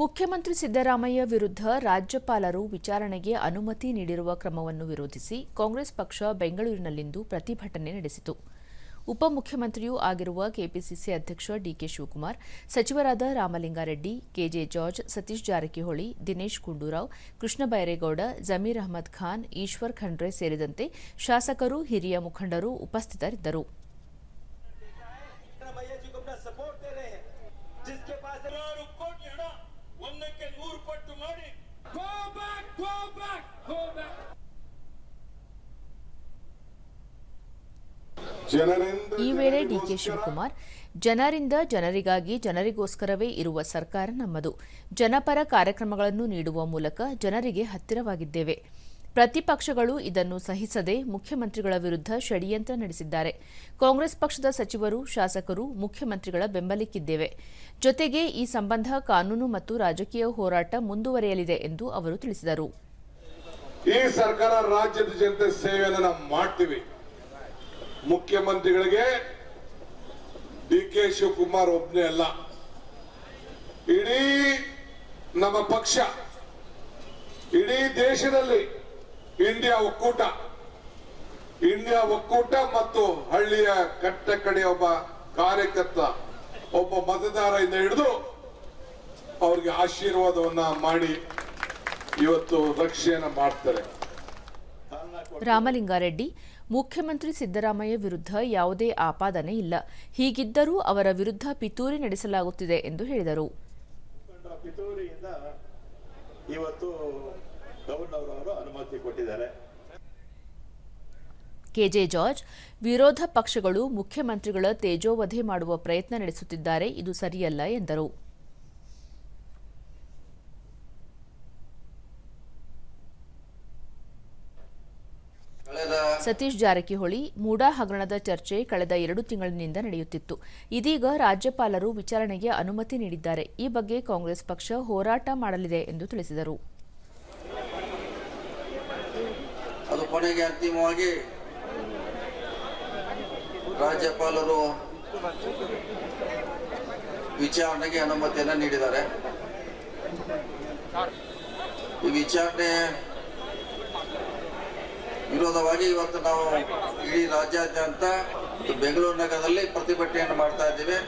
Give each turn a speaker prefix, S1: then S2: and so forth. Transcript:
S1: ಮುಖ್ಯಮಂತ್ರಿ ಸಿದ್ದರಾಮಯ್ಯ ವಿರುದ್ಧ ರಾಜ್ಯಪಾಲರು ವಿಚಾರಣೆಗೆ ಅನುಮತಿ ನೀಡಿರುವ ಕ್ರಮವನ್ನು ವಿರೋಧಿಸಿ ಕಾಂಗ್ರೆಸ್ ಪಕ್ಷ ಬೆಂಗಳೂರಿನಲ್ಲಿಂದು ಪ್ರತಿಭಟನೆ ನಡೆಸಿತು. ಉಪಮುಖ್ಯಮಂತ್ರಿಯೂ ಆಗಿರುವ ಕೆಪಿಸಿಸಿ ಅಧ್ಯಕ್ಷ ಡಿಕೆ ಶಿವಕುಮಾರ್, ಸಚಿವರಾದ ರಾಮಲಿಂಗಾರೆಡ್ಡಿ, ಕೆಜೆ ಜಾರ್ಜ್, ಸತೀಶ್ ಜಾರಕಿಹೊಳಿ, ದಿನೇಶ್ ಗುಂಡೂರಾವ್, ಕೃಷ್ಣ ಬೈರೇಗೌಡ, ಜಮೀರ್ ಅಹಮದ್ ಖಾನ್, ಈಶ್ವರ್ ಖಂಡ್ರೆ ಸೇರಿದಂತೆ ಶಾಸಕರು, ಹಿರಿಯ ಮುಖಂಡರು ಉಪಸ್ಥಿತರಿದ್ದರು. ಈ ವೇಳೆ ಡಿಕೆ ಶಿವಕುಮಾರ್ ಜನರಿಂದ ಜನರಿಗಾಗಿ ಜನರಿಗೋಸ್ಕರವೇ ಇರುವ ಸರ್ಕಾರ ನಮ್ಮದು. ಜನಪರ ಕಾರ್ಯಕ್ರಮಗಳನ್ನು ನೀಡುವ ಮೂಲಕ ಜನರಿಗೆ ಹತ್ತಿರವಾಗಿದ್ದೇವೆ. ಪ್ರತಿಪಕ್ಷಗಳು ಇದನ್ನು ಸಹಿಸದೆ ಮುಖ್ಯಮಂತ್ರಿಗಳ ವಿರುದ್ಧ ಷಡ್ಯಂತ್ರ ನಡೆಸಿದ್ದಾರೆ. ಕಾಂಗ್ರೆಸ್ ಪಕ್ಷದ ಸಚಿವರು ಶಾಸಕರು ಮುಖ್ಯಮಂತ್ರಿಗಳ ಬೆಂಬಲಿಕ್ಕಿದ್ದೇವೆ. ಜೊತೆಗೆ ಈ ಸಂಬಂಧ ಕಾನೂನು ಮತ್ತು ರಾಜಕೀಯ ಹೋರಾಟ ಮುಂದುವರೆಯಲಿದೆ ಎಂದು ಅವರು ತಿಳಿಸಿದರು.
S2: ಈ ಸರ್ಕಾರ ರಾಜ್ಯದ ಜನತೆ ಸೇವೆಯನ್ನು ಮಾಡ್ತೀವಿ. ಮುಖ್ಯಮಂತ್ರಿಗಳಿಗೆ ಡಿ ಕೆ ಶಿವಕುಮಾರ್ ಒಬ್ಬನೇ ಅಲ್ಲ. ಇಡೀ ನಮ್ಮ ಪಕ್ಷ, ಇಡೀ ದೇಶದಲ್ಲಿ ಇಂಡಿಯಾ ಒಕ್ಕೂಟ ಇಂಡಿಯಾ ಒಕ್ಕೂಟ ಮತ್ತು ಹಳ್ಳಿಯ ಕಟ್ಟ ಕಡೆ ಒಬ್ಬ ಕಾರ್ಯಕರ್ತ, ಒಬ್ಬ ಮತದಾರದಿಂದ ಹಿಡಿದು ಅವ್ರಿಗೆ ಆಶೀರ್ವಾದವನ್ನ ಮಾಡಿ ಇವತ್ತು ರಕ್ಷೆಯನ್ನು ಮಾಡ್ತಾರೆ.
S1: ರಾಮಲಿಂಗಾರೆಡ್ಡಿ ಮುಖ್ಯಮಂತ್ರಿ ಸಿದ್ದರಾಮಯ್ಯ ವಿರುದ್ಧ ಯಾವುದೇ ಆಪಾದನೆ ಇಲ್ಲ. ಹೀಗಿದ್ದರೂ ಅವರ ವಿರುದ್ಧ ಪಿತೂರಿ ನಡೆಸಲಾಗುತ್ತಿದೆ ಎಂದು ಹೇಳಿದರು. ಕೆಜೆ ಜಾರ್ಜ್ ವಿರೋಧ ಪಕ್ಷಗಳು ಮುಖ್ಯಮಂತ್ರಿಗಳ ತೇಜೋವಧೆ ಮಾಡುವ ಪ್ರಯತ್ನ ನಡೆಸುತ್ತಿದ್ದಾರೆ. ಇದು ಸರಿಯಲ್ಲ ಎಂದರು
S3: ಕಳೆದ
S1: ಸತೀಶ್ ಜಾರಕಿಹೊಳಿ ಮೂಡಾ ಹಗರಣದ ಚರ್ಚೆ ಕಳೆದ ಎರಡು ತಿಂಗಳಿನಿಂದ ನಡೆಯುತ್ತಿತ್ತು. ಇದೀಗ ರಾಜ್ಯಪಾಲರು ವಿಚಾರಣೆಗೆ ಅನುಮತಿ ನೀಡಿದ್ದಾರೆ. ಈ ಬಗ್ಗೆ ಕಾಂಗ್ರೆಸ್ ಪಕ್ಷ ಹೋರಾಟ ಮಾಡಲಿದೆ ಎಂದು ತಿಳಿಸಿದರು.
S3: ಅದು ಕೊನೆಗೆ ಅಂತಿಮವಾಗಿ ರಾಜ್ಯಪಾಲರು ವಿಚಾರಣೆಗೆ ಅನುಮತಿಯನ್ನು ನೀಡಿದ್ದಾರೆ. ಈ ವಿಚಾರಣೆ ವಿರೋಧವಾಗಿ ಇವತ್ತು ನಾವು ಇಡೀ ರಾಜ್ಯಾದ್ಯಂತ ಬೆಂಗಳೂರು ನಗರದಲ್ಲಿ ಪ್ರತಿಭಟನೆಯನ್ನು ಮಾಡ್ತಾ ಇದ್ದೀವಿ.